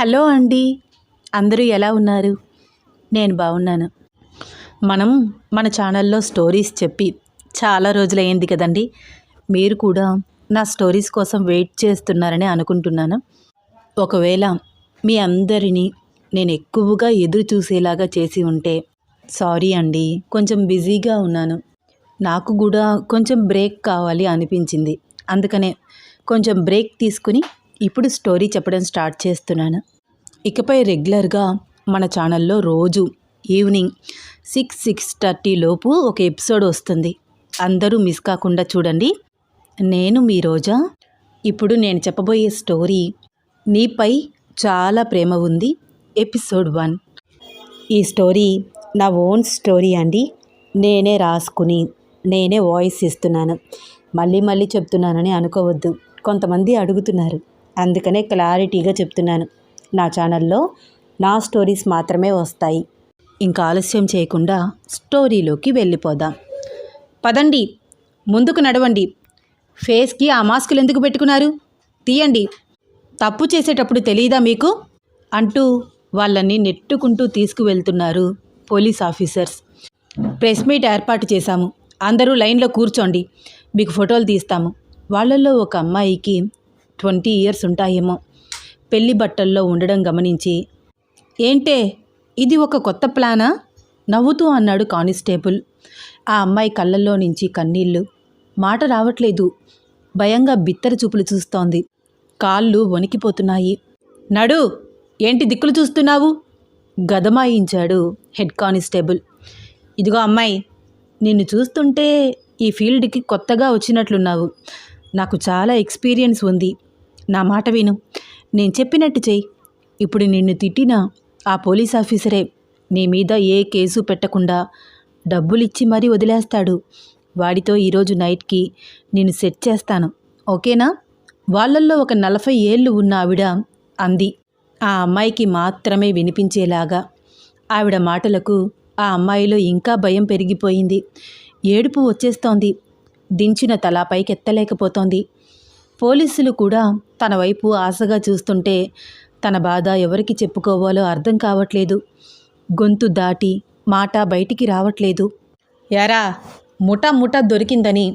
Hello అండి. అందరూ ఎలా ఉన్నారు? నేను బాగున్నాను. మనం మన ఛానల్లో స్టోరీస్ చెప్పి చాలా రోజులైంది కదండి. మీరు కూడా నా స్టోరీస్ కోసం వెయిట్ చేస్తున్నారని అనుకుంటున్నాను. ఒకవేళ మీ అందరినీ నేను ఎక్కువగా ఎదురు చూసేలాగా చేసి ఉంటే సారీ అండి కొంచెం బిజీగా ఉన్నాను. నాకు కూడా కొంచెం బ్రేక్ కావాలి అనిపించింది. అందుకనే కొంచెం బ్రేక్ తీసుకుని ఇప్పుడు స్టోరీ చెప్పడం స్టార్ట్ చేస్తున్నాను. ఇకపై రెగ్యులర్గా మన ఛానల్లో రోజు ఈవినింగ్ సిక్స్ సిక్స్ థర్టీ లోపు ఒక ఎపిసోడ్ వస్తుంది. అందరూ మిస్ కాకుండా చూడండి. నేను మీ రోజా. ఇప్పుడు నేను చెప్పబోయే స్టోరీ నీపై చాలా ప్రేమ ఉంది. Episode one. ఈ స్టోరీ నా ఓన్ స్టోరీ అండి. నేనే రాసుకుని నేనే వాయిస్ ఇస్తున్నాను. మళ్ళీ మళ్ళీ చెప్తున్నానని అనుకోవద్దు. కొంతమంది అడుగుతున్నారు. అందుకనే క్లారిటీగా చెప్తున్నాను. నా ఛానల్లో నా స్టోరీస్ మాత్రమే వస్తాయి. ఇంకా ఆలస్యం చేయకుండా స్టోరీలోకి వెళ్ళిపోదాం. పదండి ముందుకు నడవండి. ఫేస్కి ఆ మాస్కులు ఎందుకు పెట్టుకున్నారు? తీయండి. తప్పు చేసేటప్పుడు తెలియదా మీకు? అంటూ వాళ్ళని నెట్టుకుంటూ తీసుకువెళ్తున్నారు పోలీస్ ఆఫీసర్స్. ప్రెస్ మీట్ ఏర్పాటు చేశాము. అందరూ లైన్లో కూర్చోండి. మీకు ఫోటోలు తీస్తాము. వాళ్ళల్లో ఒక అమ్మాయికి ట్వంటీ ఇయర్స్ ఉంటాయేమో. పెళ్ళి బట్టల్లో ఉండడం గమనించి ఏంటే ఇది ఒక కొత్త ప్లానా? నవ్వుతూ అన్నాడు కానిస్టేబుల్. ఆ అమ్మాయి కళ్ళల్లో నుంచి కన్నీళ్ళు మాట రావట్లేదు. భయంగా బిత్తర చూపులు చూస్తోంది. కాళ్ళు వణికిపోతున్నాయి. నడు ఏంటి దిక్కులు చూస్తున్నావు? గదమాయించాడు హెడ్ కానిస్టేబుల్. ఇదిగో అమ్మాయి నిన్ను చూస్తుంటే ఈ ఫీల్డ్కి కొత్తగా వచ్చినట్లున్నావు. నాకు చాలా ఎక్స్పీరియన్స్ ఉంది. నా మాట విను. నేను చెప్పినట్టు చెయ్యి. ఇప్పుడు నిన్ను తిట్టిన ఆ పోలీస్ ఆఫీసరే నీ మీద ఏ కేసు పెట్టకుండా డబ్బులిచ్చి మరీ వదిలేస్తాడు. వాడితో ఈరోజు నైట్కి నేను సెట్ చేస్తాను. ఓకేనా? వాళ్ళల్లో ఒక నలభై ఏళ్ళు ఉన్న ఆవిడ అంది. ఆ అమ్మాయికి మాత్రమే వినిపించేలాగా. ఆవిడ మాటలకు ఆ అమ్మాయిలో ఇంకా భయం పెరిగిపోయింది. ఏడుపు వచ్చేస్తోంది. దించిన తల పైకెత్తలేకపోతోంది. పోలీసులు కూడా తన వైపు ఆశగా చూస్తుంటే తన బాధ ఎవరికి చెప్పుకోవాలో అర్థం కావట్లేదు. గొంతు దాటి మాట బయటికి రావట్లేదు. యారా ముఠా ముఠా దొరికిందని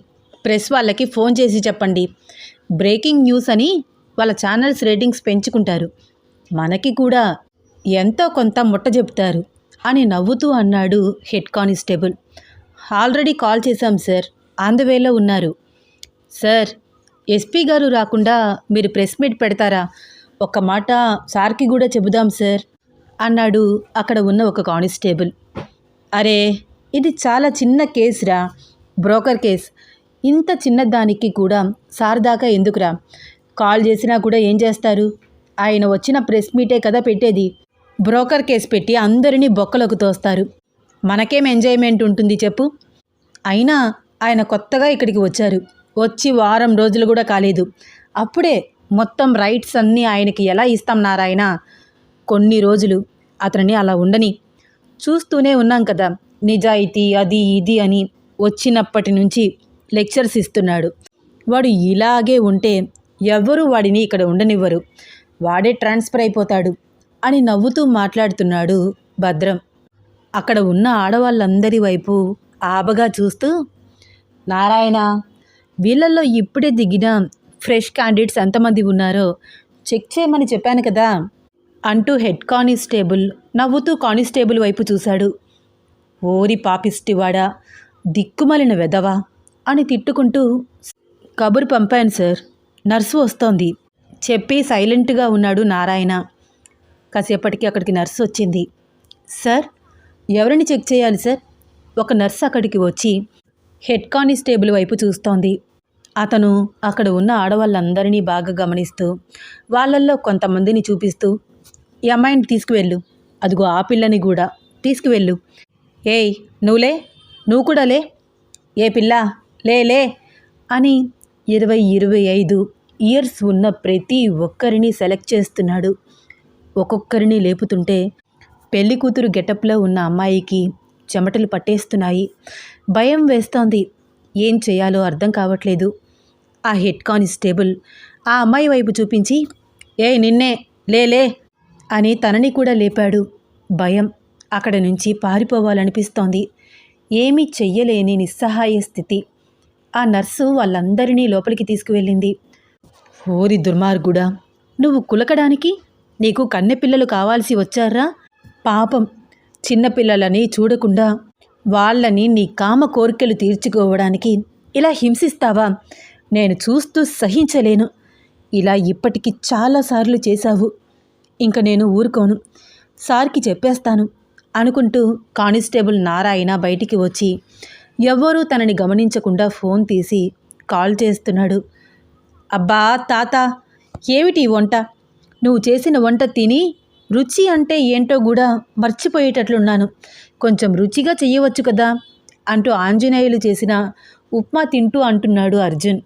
ప్రెస్ వాళ్ళకి ఫోన్ చేసి చెప్పండి. బ్రేకింగ్ న్యూస్ అని వాళ్ళ ఛానల్స్ రేటింగ్స్ పెంచుకుంటారు. మనకి కూడా ఎంతో కొంత ముట్ట చెబుతారు అని నవ్వుతూ అన్నాడు హెడ్ కానిస్టేబుల్. ఆల్రెడీ కాల్ చేశాం సార్. ఆన్ ద వేలో ఉన్నారు. సార్ ఎస్పీ గారు రాకుండా మీరు ప్రెస్ మీట్ పెడతారా? ఒక్క మాట సార్కి కూడా చెబుదాం సార్ అన్నాడు అక్కడ ఉన్న ఒక కానిస్టేబుల్. అరే ఇది చాలా చిన్న కేసురా బ్రోకర్ కేస్. ఇంత చిన్నదానికి కూడా సార్ దాకా ఎందుకురా? కాల్ చేసినా కూడా ఏం చేస్తారు? ఆయన వచ్చిన ప్రెస్ మీటే కదా పెట్టేది. బ్రోకర్ కేసు పెట్టి అందరినీ బొక్కలకు తోస్తారు. మనకేం ఎంజాయ్మెంట్ ఉంటుంది చెప్పు. అయినా ఆయన కొత్తగా ఇక్కడికి వచ్చారు. వచ్చి వారం రోజులు కూడా కాలేదు. అప్పుడే మొత్తం రైట్స్ అన్నీ ఆయనకి ఎలా ఇస్తాం నారాయణ? కొన్ని రోజులు అతనిని అలా ఉండని. చూస్తూనే ఉన్నాం కదా నిజాయితీ అది ఇది అని వచ్చినప్పటి నుంచి లెక్చర్స్ ఇస్తున్నాడు. వాడు ఇలాగే ఉంటే ఎవ్వరూ వాడిని ఇక్కడ ఉండనివ్వరు. వాడే ట్రాన్స్ఫర్ అయిపోతాడు అని నవ్వుతూ మాట్లాడుతున్నాడు భద్రం. అక్కడ ఉన్న ఆడవాళ్ళందరి వైపు ఆబగా చూస్తూ నారాయణ వీళ్ళల్లో ఇప్పుడే దిగిన ఫ్రెష్ క్యాండిడేట్స్ ఎంతమంది ఉన్నారో చెక్ చేయమని చెప్పాను కదా. అంటూ హెడ్ కానిస్టేబుల్ నవ్వుతూ కానిస్టేబుల్ వైపు చూశాడు. ఓరి పాపిస్టివాడా దిక్కుమలిన వెదవా అని తిట్టుకుంటూ కబురు పంపాను సార్ నర్సు వస్తోంది. చెప్పి సైలెంట్గా ఉన్నాడు నారాయణ. కాసేపటికి అక్కడికి నర్సు వచ్చింది. సార్ ఎవరిని చెక్ చేయాలి సార్? ఒక నర్స్ అక్కడికి వచ్చి హెడ్ కానిస్టేబుల్ వైపు చూస్తోంది. అతను అక్కడ ఉన్న ఆడవాళ్ళందరినీ బాగా గమనిస్తూ వాళ్ళల్లో కొంతమందిని చూపిస్తూ ఈ అమ్మాయిని తీసుకువెళ్ళు. అదిగో ఆ పిల్లని కూడా. తీసుకువెళ్ళు. ఏయ్ నువ్వులే నువ్వు కూడా లే. ఏ పిల్ల లేలే అని ఇరవై ఇరవై ఐదు ఇయర్స్ ఉన్న ప్రతి ఒక్కరిని సెలెక్ట్ చేస్తున్నాడు. ఒక్కొక్కరిని లేపుతుంటే పెళ్ళి కూతురు గెటప్లో ఉన్న అమ్మాయికి చెమటలు పట్టేస్తున్నాయి. భయం వేస్తోంది. ఏం చేయాలో అర్థం కావట్లేదు. ఆ హెడ్ కానిస్టేబుల్ ఆ అమ్మాయి వైపు చూపించి ఏ నిన్నే లేలే అని తనని కూడా లేపాడు. భయం అక్కడ నుంచి పారిపోవాలనిపిస్తోంది. ఏమీ చెయ్యలేని నిస్సహాయ స్థితి. ఆ నర్సు వాళ్ళందరినీ లోపలికి తీసుకువెళ్ళింది. ఓరి దుర్మార్గుడా నువ్వు కులకడానికి నీకు కన్నెపిల్లలు కావాల్సి వచ్చారా? పాపం చిన్నపిల్లలని చూడకుండా వాళ్ళని నీ కామ కోరికలు తీర్చుకోవడానికి ఇలా హింసిస్తావా? నేను చూస్తూ సహించలేను. ఇలా ఇప్పటికి చాలాసార్లు చేశావు. ఇంక నేను ఊరుకోను. సార్కి చెప్పేస్తాను అనుకుంటూ కానిస్టేబుల్ నారాయణ బయటికి వచ్చి ఎవ్వరూ తనని గమనించకుండా ఫోన్ తీసి కాల్ చేస్తున్నాడు. అబ్బా తాత ఏమిటి ఈ వంట? నువ్వు చేసిన వంట తిని రుచి అంటే ఏంటో కూడా మర్చిపోయేటట్లున్నాను. కొంచెం రుచిగా చెయ్యవచ్చు కదా? అంటూ ఆంజనేయులు చేసిన ఉప్మా తింటూ అంటున్నాడు అర్జున్.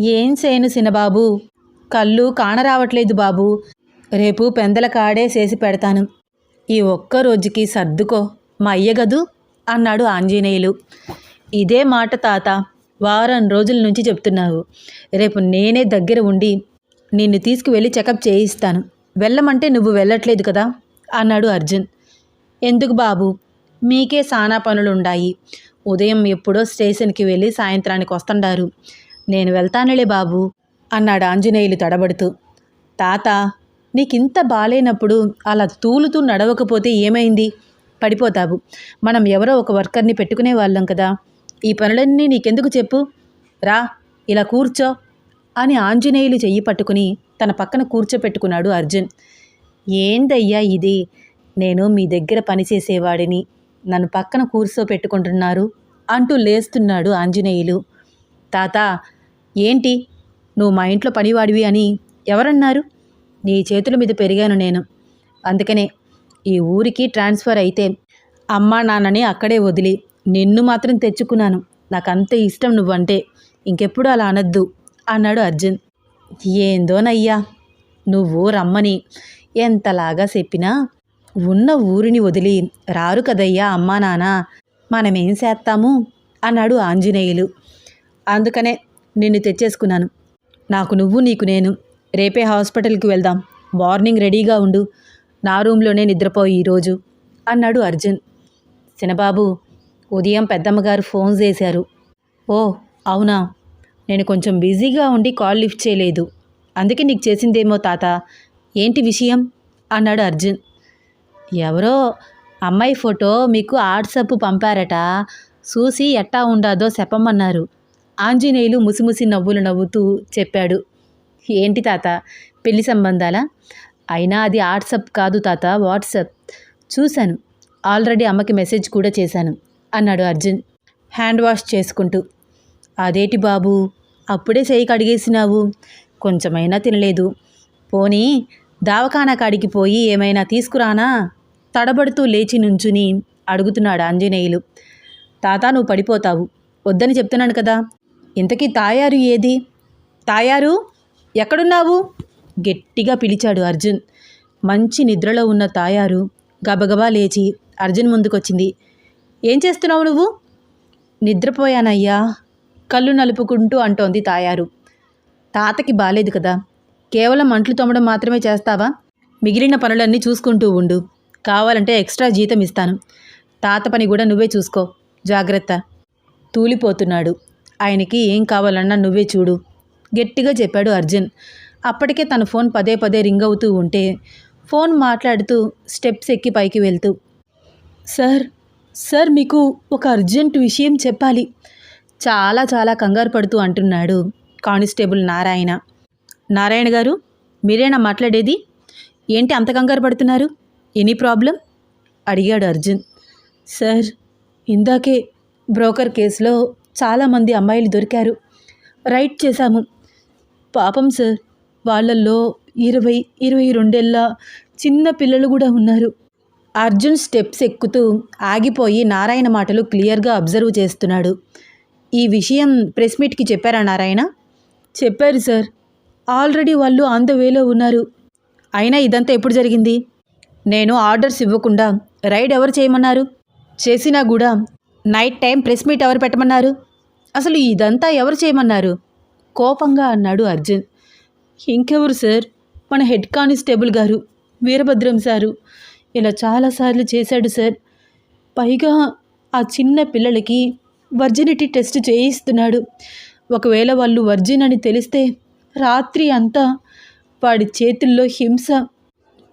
ఏం చేయను సినబాబు? కళ్ళు కానరావట్లేదు బాబు. రేపు పెందల కాడే చేసి పెడతాను. ఈ ఒక్క రోజుకి సర్దుకో. మా అయ్యగదు అన్నాడు ఆంజనేయులు. ఇదే మాట తాత వారం రోజుల నుంచి చెప్తున్నావు. రేపు నేనే దగ్గర ఉండి నిన్ను తీసుకువెళ్ళి చెకప్ చేయిస్తాను. వెళ్ళమంటే నువ్వు వెళ్ళట్లేదు కదా? అన్నాడు అర్జున్. ఎందుకు బాబు? మీకే సానా పనులుండాయి. ఉదయం ఎప్పుడో స్టేషన్కి వెళ్ళి సాయంత్రానికి వస్తుండారు. నేను వెళ్తానులే బాబు అన్నాడు ఆంజనేయులు తడబడుతూ. తాత నీకింత బాలేనప్పుడు అలా తూలుతూ నడవకపోతే ఏమైంది? పడిపోతావు. మనం ఎవరో ఒక వర్కర్ని పెట్టుకునే వాళ్ళం కదా. ఈ పనులన్నీ నీకెందుకు చెప్పు? రా ఇలా కూర్చో. అని ఆంజనేయులు చెయ్యి పట్టుకుని తన పక్కన కూర్చోపెట్టుకున్నాడు అర్జున్. ఏందయ్యా ఇది? నేను మీ దగ్గర పనిచేసేవాడిని నన్ను పక్కన కూర్చోపెట్టుకుంటున్నారు అంటూ లేస్తున్నాడు ఆంజనేయులు. తాత ఏంటి? నువ్వు మా ఇంట్లో పనివాడివి అని ఎవరన్నారు? నీ చేతుల మీద పెరిగాను నేను. అందుకనే ఈ ఊరికి ట్రాన్స్ఫర్ అయితే అమ్మా నాన్నని అక్కడే వదిలి నిన్ను మాత్రం తెచ్చుకున్నాను. నాకంత ఇష్టం నువ్వంటే. ఇంకెప్పుడు అలా అనద్దు. అన్నాడు అర్జున్. ఏందోనయ్యా నువ్వు రమ్మని. ఎంతలాగా చెప్పినా ఉన్న ఊరిని వదిలి రారు కదయ్యా అమ్మా నాన్న. మనమేం చేస్తాము? అన్నాడు ఆంజనేయులు. అందుకనే నిన్ను తెచ్చేసుకున్నాను. నాకు నువ్వు నీకు నేను. రేపే హాస్పిటల్కి వెళ్దాం. మార్నింగ్ రెడీగా ఉండు. నా రూమ్లోనే నిద్రపోయి ఈరోజు అన్నాడు అర్జున్. చిన్నబాబు ఉదయం పెద్దమ్మగారు ఫోన్ చేశారు. ఓ అవునా? నేను కొంచెం బిజీగా ఉండి కాల్ లిఫ్ట్ చేయలేదు. అందుకే నీకు చేసిందేమో తాత. ఏంటి విషయం? అన్నాడు అర్జున్. ఎవరో అమ్మాయి ఫోటో మీకు వాట్సప్ పంపారట. చూసి ఎట్టా ఉండాదో చెప్పమన్నారు. ఆంజనేయులు ముసిముసి నవ్వులు నవ్వుతూ చెప్పాడు. ఏంటి తాత? పెళ్ళి సంబంధాలా? అయినా అది వాట్సప్ కాదు తాత వాట్సప్. చూశాను. ఆల్రెడీ అమ్మకి మెసేజ్ కూడా చేశాను అన్నాడు అర్జున్. హ్యాండ్ వాష్ చేసుకుంటూ. అదేటి బాబు? అప్పుడే చేయి కడిగేసినావు. కొంచెమైనా తినలేదు. పోనీ దావఖానా కాడికి పోయి ఏమైనా తీసుకురానా? తడబడుతూ లేచి నుంచుని అడుగుతున్నాడు ఆంజనేయులు. తాత నువ్వు పడిపోతావు. వద్దని చెప్తున్నాను కదా. ఇంతకీ తాయారు ఏది? తాయారు ఎక్కడున్నావు? గట్టిగా పిలిచాడు అర్జున్. మంచి నిద్రలో ఉన్న తాయారు గబగబా లేచి అర్జున్ ముందుకొచ్చింది. ఏం చేస్తున్నావు నువ్వు? నిద్రపోయానయ్యా. కళ్ళు నలుపుకుంటూ అంటోంది తాయారు. తాతకి బాలేదు కదా. కేవలం అంట్లు తోమడం మాత్రమే చేస్తావా? మిగిలిన పనులన్నీ చూసుకుంటూ ఉండు. కావాలంటే ఎక్స్ట్రా జీతం ఇస్తాను. తాత పని కూడా నువ్వే చూసుకో. జాగ్రత్త. తూలిపోతున్నాడు. ఆయనకి ఏం కావాలన్నా నువ్వే చూడు. గట్టిగా చెప్పాడు అర్జున్. అప్పటికే తన ఫోన్ పదే పదే రింగ్ అవుతూ ఉంటే ఫోన్ మాట్లాడుతూ స్టెప్స్ ఎక్కి పైకి వెళ్తూ సార్ సార్ మీకు ఒక అర్జెంట్ విషయం చెప్పాలి. చాలా చాలా కంగారు పడుతూ అంటున్నాడు కానిస్టేబుల్ నారాయణ. నారాయణ గారు మీరేనా మాట్లాడేది? ఏంటి అంత కంగారు పడుతున్నారు? Any problem? అడిగాడు అర్జున్. సార్ ఇందాకే బ్రోకర్ కేసులో చాలామంది అమ్మాయిలు దొరికారు. రైట్ చేశాము. పాపం సార్ వాళ్ళల్లో ఇరవై ఇరవై రెండేళ్ళ చిన్న పిల్లలు కూడా ఉన్నారు. అర్జున్ స్టెప్స్ ఎక్కుతూ ఆగిపోయి నారాయణ మాటలు క్లియర్గా అబ్జర్వ్ చేస్తున్నాడు. ఈ విషయం ప్రెస్ మీట్కి చెప్పారా నారాయణ? చెప్పారు సార్. ఆల్రెడీ వాళ్ళు ఆన్ ద వేలో ఉన్నారు. అయినా ఇదంతా ఎప్పుడు జరిగింది? నేను ఆర్డర్స్ ఇవ్వకుండా రైడ్ ఎవరు చేయమన్నారు? చేసినా కూడా నైట్ టైం ప్రెస్ మీట్ ఎవరు పెట్టమన్నారు? అసలు ఇదంతా ఎవరు చేయమన్నారు? కోపంగా అన్నాడు అర్జున్. ఇంకెవరు సార్? మన హెడ్ కానిస్టేబుల్ గారు వీరభద్రం సారు. ఇలా చాలాసార్లు చేశాడు సార్. పైగా ఆ చిన్న పిల్లలకి వర్జినిటీ టెస్ట్ చేయిస్తున్నాడు. ఒకవేళ వాళ్ళు వర్జిన్ అని తెలిస్తే రాత్రి అంతా వాడి చేతుల్లో హింస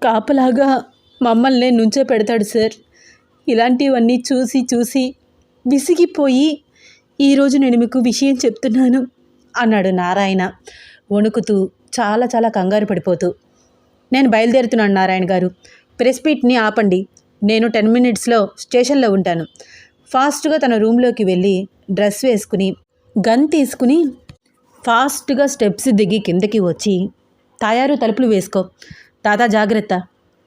కాపలాగా మమ్మల్ని నుంచో పెడతాడు సార్. ఇలాంటివన్నీ చూసి చూసి విసిగిపోయి ఈరోజు నేను మీకు విషయం చెప్తున్నాను అన్నాడు నారాయణ వణుకుతూ చాలా చాలా కంగారు పడిపోతూ. నేను బయలుదేరుతున్నాను నారాయణ గారు. ప్రెస్ మీట్ని ఆపండి. నేను టెన్ మినిట్స్లో స్టేషన్లో ఉంటాను. ఫాస్ట్గా తన రూమ్లోకి వెళ్ళి డ్రెస్ వేసుకుని గన్ తీసుకుని ఫాస్ట్గా స్టెప్స్ దిగి కిందకి వచ్చి తాయారు తలుపులు వేసుకో. తాత జాగ్రత్త.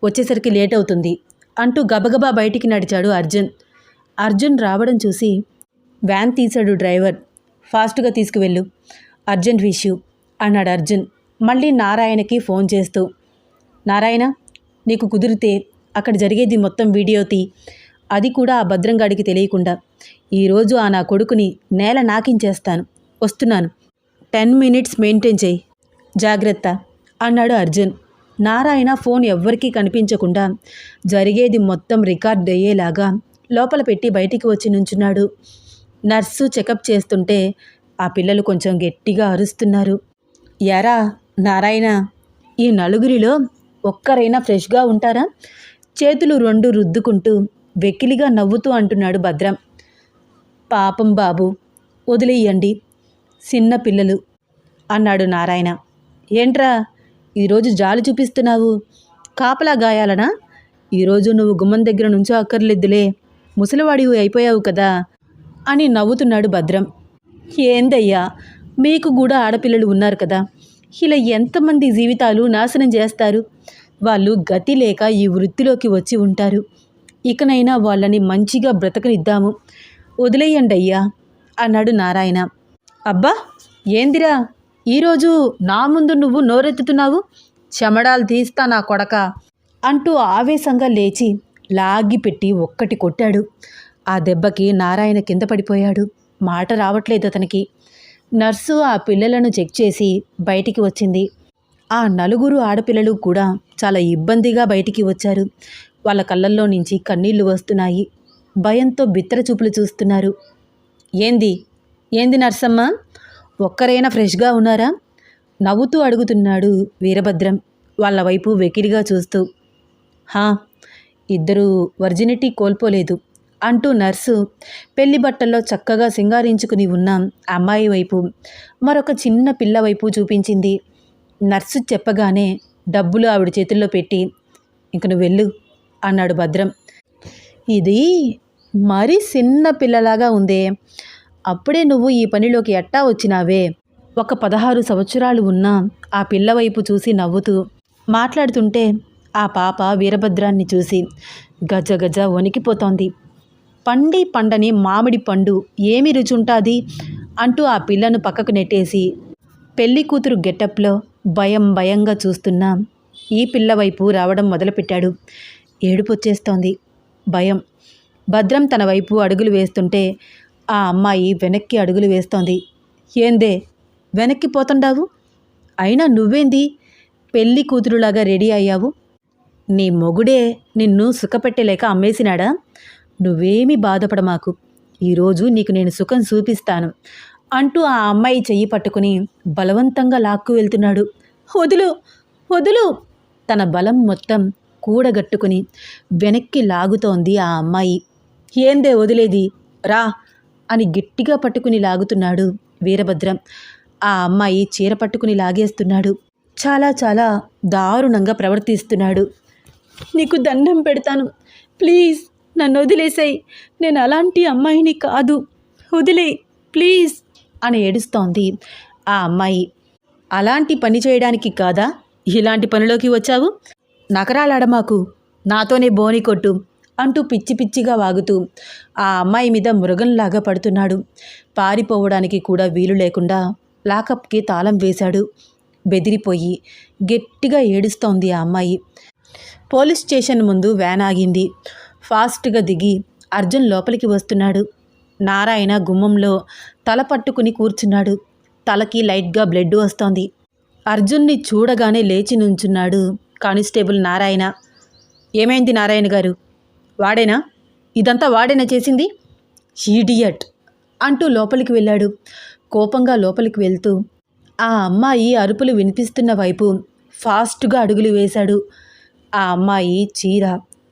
వచ్చేసరికి లేట్ అవుతుంది అంటూ గబగబా బయటికి నడిచాడు అర్జున్. అర్జున్ రావడం చూసి వ్యాన్ తీశాడు డ్రైవర్. ఫాస్ట్గా తీసుకువెళ్ళు. అర్జెంట్ విష్యూ అన్నాడు అర్జున్. మళ్ళీ నారాయణకి ఫోన్ చేస్తూ నారాయణ నీకు కుదిరితే అక్కడ జరిగేది మొత్తం వీడియో తీ అది కూడా ఆ భద్రంగాడికి తెలియకుండా. ఈరోజు ఆ నా కొడుకుని నేల నాకించేస్తాను. వస్తున్నాను. టెన్ మినిట్స్ మెయింటైన్ చేయి. జాగ్రత్త అన్నాడు అర్జున్. నారాయణ ఫోన్ ఎవ్వరికీ కనిపించకుండా జరిగేది మొత్తం రికార్డ్ అయ్యేలాగా లోపల పెట్టి బయటికి వచ్చి నుంచున్నాడు. నర్సు చెకప్ చేస్తుంటే ఆ పిల్లలు కొంచెం గట్టిగా అరుస్తున్నారు. ఎరా నారాయణ ఈ నలుగురిలో ఒక్కరైనా ఫ్రెష్గా ఉంటారా? చేతులు రెండు రుద్దుకుంటూ వెకిలిగా నవ్వుతూ అంటున్నాడు భద్రం. పాపం బాబు వదిలేయండి చిన్న పిల్లలు అన్నాడు నారాయణ. ఏంట్రా ఈరోజు జాలి చూపిస్తున్నావు? కాపలా గాయాలనా? ఈరోజు నువ్వు గుమ్మం దగ్గర నుంచో అక్కర్లేద్దులే ముసలివాడివి అయిపోయావు కదా అని నవ్వుతున్నాడు భద్రం. ఏందయ్యా మీకు కూడా ఆడపిల్లలు ఉన్నారు కదా ఇలా ఎంతమంది జీవితాలు నాశనం చేస్తారు? వాళ్ళు గతి లేక ఈ వృత్తిలోకి వచ్చి ఉంటారు. ఇకనైనా వాళ్ళని మంచిగా బ్రతకనిద్దాము. వదిలేయండి అయ్యా అన్నాడు నారాయణ. అబ్బా ఏందిరా? ఈరోజు నా ముందు నువ్వు నోరెత్తుతున్నావు? చెమడాలు తీస్తా నా కొడక అంటూ ఆవేశంగా లేచి లాగిపెట్టి ఒక్కటి కొట్టాడు. ఆ దెబ్బకి నారాయణ కింద పడిపోయాడు. మాట రావట్లేదు అతనికి. నర్సు ఆ పిల్లలను చెక్ చేసి బయటికి వచ్చింది. ఆ నలుగురు ఆడపిల్లలు కూడా చాలా ఇబ్బందిగా బయటికి వచ్చారు. వాళ్ళ కళ్ళల్లో నుంచి కన్నీళ్ళు వస్తున్నాయి. భయంతో బిత్తర చూపులు చూస్తున్నారు. ఏంది? ఏంది నర్సమ్మ? ఒక్కరైనా ఫ్రెష్గా ఉన్నారా? నవ్వుతూ అడుగుతున్నాడు వీరభద్రం వాళ్ళ వైపు వెకిరిగా చూస్తూ. హా ఇద్దరు వర్జినిటీ కోల్పోలేదు అంటూ నర్సు పెళ్ళి బట్టల్లో చక్కగా సింగారించుకుని ఉన్న అమ్మాయి వైపు మరొక చిన్న పిల్ల వైపు చూపించింది. నర్సు చెప్పగానే డబ్బులు ఆవిడ చేతుల్లో పెట్టి ఇంక నువ్వు వెళ్ళు అన్నాడు భద్రం. ఇది మరీ చిన్న పిల్లలాగా ఉందే. అప్పుడే నువ్వు ఈ పనిలోకి ఎట్టా వచ్చినావే? ఒక పదహారు సంవత్సరాలు ఉన్న ఆ పిల్ల వైపు చూసి నవ్వుతూ మాట్లాడుతుంటే ఆ పాప వీరభద్రాన్ని చూసి గజ గజ వణికిపోతోంది. పండి పండని మామిడి పండు ఏమి రుచుంటాది? అంటూ ఆ పిల్లను పక్కకు నెట్టేసి పెళ్ళి కూతురు గెటప్లో భయం భయంగా చూస్తున్న ఈ పిల్ల వైపు రావడం మొదలుపెట్టాడు. ఏడుపు వచ్చేస్తోంది భయం. భద్రం తన వైపు అడుగులు వేస్తుంటే ఆ అమ్మాయి వెనక్కి అడుగులు వేస్తోంది. ఏందే? వెనక్కి పోతుండావు? అయినా నువ్వేంది? పెళ్ళి కూతురులాగా రెడీ అయ్యావు? నీ మొగుడే నిన్ను సుఖపెట్టలేక అమ్మేసినాడా? నువ్వేమీ బాధపడమాకు. ఈరోజు నీకు నేను సుఖం చూపిస్తాను అంటూ ఆ అమ్మాయి చెయ్యి పట్టుకుని బలవంతంగా లాక్కు వెళ్తున్నాడు. వదులు! వదులు! తన బలం మొత్తం కూడగట్టుకుని వెనక్కి లాగుతోంది ఆ అమ్మాయి. ఏందే వదిలేది? రా అని గట్టిగా పట్టుకుని లాగుతున్నాడు వీరభద్రం. ఆ అమ్మాయి చీర పట్టుకుని లాగేస్తున్నాడు. చాలా చాలా దారుణంగా ప్రవర్తిస్తున్నాడు. నీకు దండం పెడతాను. ప్లీజ్ నన్ను వదిలేసాయి. నేను అలాంటి అమ్మాయిని కాదు. వదిలే ప్లీజ్ అని ఏడుస్తోంది ఆ అమ్మాయి. అలాంటి పని చేయడానికి కాదా? ఇలాంటి పనిలోకి వచ్చావు? నకరాలాడమాకు నాతోనే బోని కొట్టు అంటూ పిచ్చి పిచ్చిగా వాగుతూ ఆ అమ్మాయి మీద మృగంలాగా పడుతున్నాడు. పారిపోవడానికి కూడా వీలు లేకుండా లాకప్కి తాళం వేశాడు. బెదిరిపోయి గట్టిగా ఏడుస్తోంది ఆ అమ్మాయి. పోలీస్ స్టేషన్ ముందు వ్యాన్ ఆగింది. ఫాస్ట్గా దిగి అర్జున్ లోపలికి వస్తున్నాడు. నారాయణ గుమ్మంలో తల పట్టుకుని కూర్చున్నాడు. తలకి లైట్గా బ్లడ్ వస్తోంది. అర్జున్ని చూడగానే లేచి నుంచున్నాడు కానిస్టేబుల్ నారాయణ. ఏమైంది నారాయణ గారు? వాడేనా? ఇదంతా వాడేనా చేసింది? ఈడియట్ అంటూ లోపలికి వెళ్ళాడు. కోపంగా లోపలికి వెళ్తూ ఆ అమ్మాయి అరుపులు వినిపిస్తున్న వైపు ఫాస్ట్గా అడుగులు వేశాడు. ఆ అమ్మాయి చీర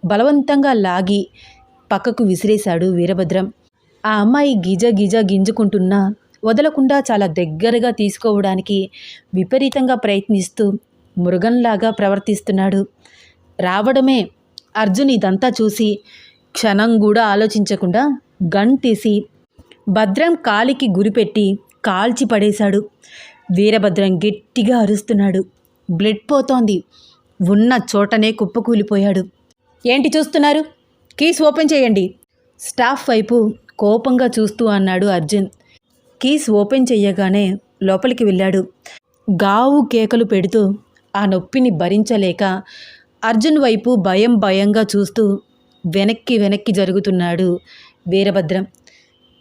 బలవంతంగా లాగి పక్కకు విసిరేశాడు వీరభద్రం. ఆ అమ్మాయి గిజ గిజ గింజుకుంటున్నా వదలకుండా చాలా దగ్గరగా తీసుకోవడానికి విపరీతంగా ప్రయత్నిస్తూ మృగంలాగా ప్రవర్తిస్తున్నాడు. రావడమే అర్జున్ ఇదంతా చూసి క్షణం కూడా ఆలోచించకుండా గన్ తీసి భద్రం కాలికి గురిపెట్టి కాల్చి పడేశాడు. వీరభద్రం గట్టిగా అరుస్తున్నాడు. బ్లడ్ పోతోంది. ఉన్న చోటనే కుప్పకూలిపోయాడు. ఏంటి చూస్తున్నారు? కీస్ ఓపెన్ చేయండి. స్టాఫ్ వైపు కోపంగా చూస్తూ అన్నాడు అర్జున్. కీస్ ఓపెన్ చేయగానే లోపలికి వెళ్ళాడు. గావు కేకలు పెడుతూ ఆ నొప్పిని భరించలేక అర్జున్ వైపు భయం భయంగా చూస్తూ వెనక్కి వెనక్కి జరుగుతున్నాడు వీరభద్రం.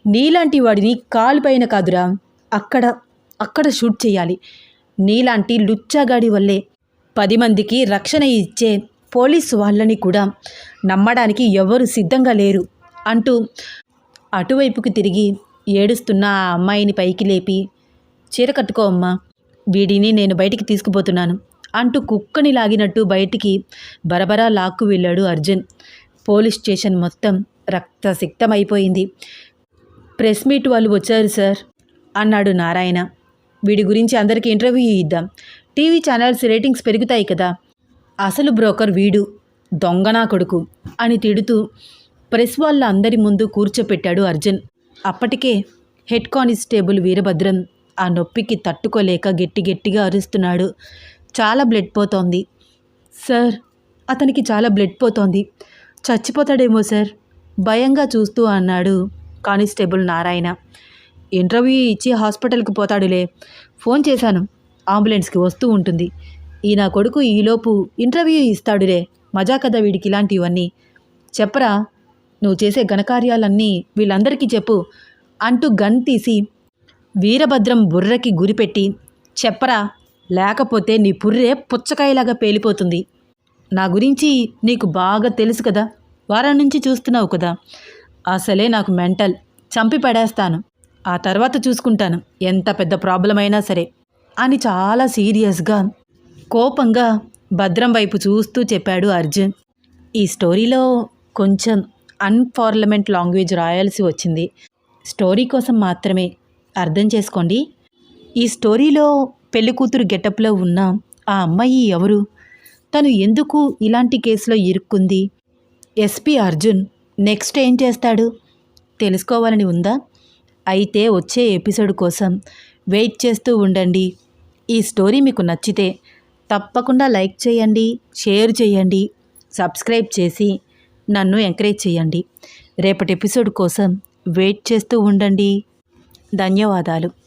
నీలాంటి వాడిని కాలుపైన కాదురా అక్కడ అక్కడ షూట్ చేయాలి నీలాంటి లుచ్చాగాడి వల్లే పది మందికి రక్షణ ఇచ్చే పోలీసు వాళ్ళని కూడా నమ్మడానికి ఎవరు సిద్ధంగా లేరు అంటూ అటువైపుకి తిరిగి ఏడుస్తున్న ఆ అమ్మాయిని పైకి లేపి చీర కట్టుకో అమ్మా వీడిని నేను బయటికి తీసుకుపోతున్నాను. అంటూ కుక్కని లాగినట్టు బయటికి బరబరా లాక్కు వెళ్ళాడు అర్జున్. పోలీస్ స్టేషన్ మొత్తం రక్తసిక్తమైపోయింది. ప్రెస్ మీట్ వాళ్ళు వచ్చారు సార్ అన్నాడు నారాయణ. వీడి గురించి అందరికీ ఇంటర్వ్యూ ఇద్దాం. టీవీ ఛానల్స్ రేటింగ్స్ పెరుగుతాయి కదా. అసలు బ్రోకర్ వీడు దొంగనా కొడుకు అని తిడుతూ ప్రెస్ వాళ్ళ అందరి ముందు కూర్చోపెట్టాడు అర్జున్. అప్పటికే హెడ్ కానిస్టేబుల్ వీరభద్రం ఆ నొప్పికి తట్టుకోలేక గట్టి గట్టిగా అరుస్తున్నాడు. చాలా బ్లడ్ పోతోంది. సార్. అతనికి చాలా బ్లడ్ పోతోంది. చచ్చిపోతాడేమో సార్. భయంగా చూస్తూ అన్నాడు కానిస్టేబుల్ నారాయణ. ఇంటర్వ్యూ ఇచ్చి హాస్పిటల్కి పోతాడులే. ఫోన్ చేశాను. అంబులెన్స్కి వస్తూ ఉంటుంది. ఈ నా కొడుకు ఈలోపు ఇంటర్వ్యూ ఇస్తాడులే. మజా కదా వీడికి ఇలాంటివన్నీ. చెప్పరా? నువ్వు చేసే ఘనకార్యాలన్నీ వీళ్ళందరికీ చెప్పు అంటూ గన్ తీసి వీరభద్రం బుర్రకి గురిపెట్టి చెప్పరా? లేకపోతే నీ పుర్రే పుచ్చకాయలాగా పేలిపోతుంది. నా గురించి నీకు బాగా తెలుసు కదా. వారం నుంచి చూస్తున్నావు కదా. అసలే నాకు మెంటల్. చంపి పడేస్తాను. ఆ తర్వాత చూసుకుంటాను. ఎంత పెద్ద ప్రాబ్లం అయినా సరే. అని చాలా సీరియస్గా కోపంగా భద్రం వైపు చూస్తూ చెప్పాడు అర్జున్. ఈ స్టోరీలో కొంచెం అన్పార్లమెంట్ లాంగ్వేజ్ రాయాల్సి వచ్చింది. స్టోరీ కోసం మాత్రమే అర్థం చేసుకోండి. ఈ స్టోరీలో పెళ్ళికూతురు గెటప్లో ఉన్న ఆ అమ్మాయి ఎవరు? తను ఎందుకు ఇలాంటి కేసులో ఇరుక్కుంది? ఎస్పీ అర్జున్ నెక్స్ట్ ఏం చేస్తాడు? తెలుసుకోవాలని ఉందా? అయితే వచ్చే ఎపిసోడ్ కోసం వెయిట్ చేస్తూ ఉండండి. ఈ స్టోరీ మీకు నచ్చితే తప్పకుండా లైక్ చేయండి షేర్ చేయండి సబ్స్క్రైబ్ చేసి నన్ను ఎంకరేజ్ చేయండి. రేపటి ఎపిసోడ్ కోసం వెయిట్ చేస్తూ ఉండండి. ధన్యవాదాలు.